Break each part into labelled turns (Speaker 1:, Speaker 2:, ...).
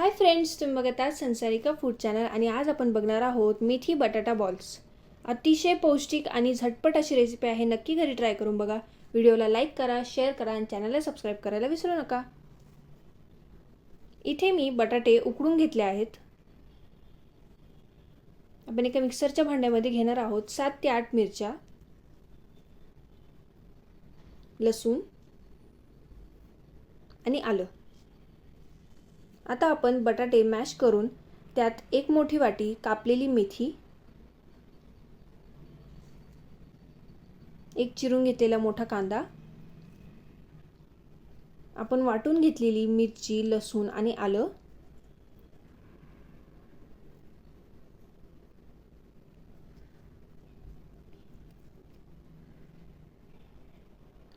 Speaker 1: Hi friends तुम्ही बघत आहात संसारिका फूड चॅनल आणि आज आपण बघणार आहोत मेथी बटाटा बॉल्स अतिशय पौष्टिक आणि झटपट अशी रेसिपी आहे. नक्की घरी ट्राय करून बघा. व्हिडिओला लाईक करा शेअर करा आणि चॅनलला सबस्क्राईब करायला विसरू नका. इथे मी बटाटे उकडून घेतले आहेत. आपण एका मिक्सरच्या भांड्यामध्ये घेणार आहोत सात ते आठ मिरच्या लसूण आणि आलं. आता आपण बटाटे मॅश करून त्यात एक मोठी वाटी कापलेली मेथी एक चिरून घेतलेला मोठा कांदा आपण वाटून घेतलेली मिरची लसूण आणि आलं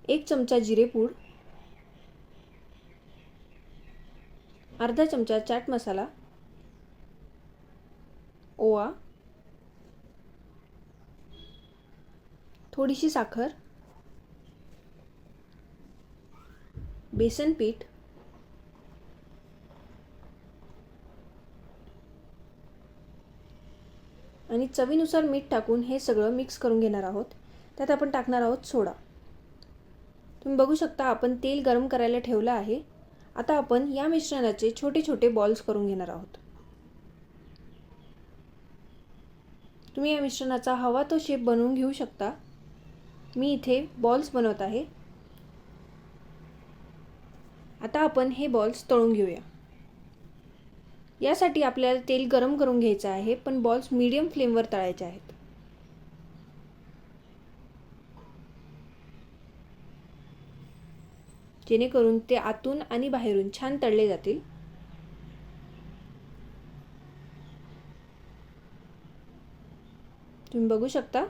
Speaker 1: एक चमचा जिरेपूड अर्धा चमचा चाट मसाला. ओवा. थोडीशी साखर. बेसन पीठ. आणि चवीनुसार मीठ टाकून हे सगळं मिक्स करून घेणार आहोत. त्यात आपण टाकणार आहोत सोडा. तुम्ही बघू शकता आपण तेल गरम करायला ठेवलं आहे. आता आपण या मिश्रणाचे छोटे छोटे बॉल्स करून घेणार आहोत. तुम्ही या मिश्रणाचा हवा तो शेप बनवून घेऊ शकता. मी इथे बॉल्स बनवत आहे. आता आपण हे बॉल्स तळून घेऊया. यासाठी आपल्याला तेल गरम करून घ्यायचं आहे पण बॉल्स मीडियम फ्लेमवर तळायचे आहेत. जेणेकरून ते आतून आणि बाहेरून छान तळले जातील. तुम्ही बघू शकता.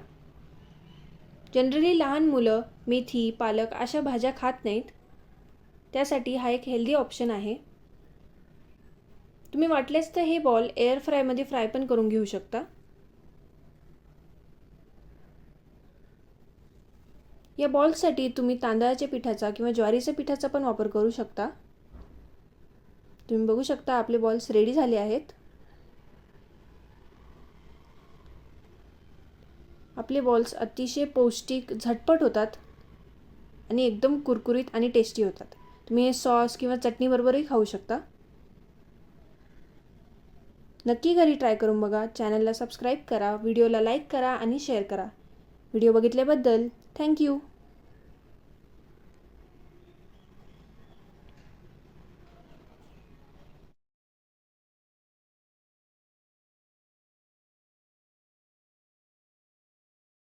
Speaker 1: जनरली लहान मुलं मेथी पालक अशा भाज्या खात नाहीत. त्यासाठी हा एक हेल्दी ऑप्शन आहे. तुम्ही वाटलेच तर हे बॉल एअर फ्रायमध्ये फ्राय पण करून घेऊ शकता. या बॉल्ससाठी तुम्ही तांदळाच्या पिठाचा किंवा ज्वारीच्या पिठाचा पण वापर करू शकता. तुम्ही बघू शकता आपले बॉल्स रेडी झाले आहेत. आपले बॉल्स अतिशय पौष्टिक झटपट होतात आणि एकदम कुरकुरीत आणि टेस्टी होतात. तुम्ही हे सॉस किंवा चटणीबरोबरही खाऊ शकता. नक्की घरी ट्राय करून बघा. चॅनलला सबस्क्राईब करा व्हिडिओला लाईक करा आणि शेअर करा. Video बघितल्याबद्दल thank you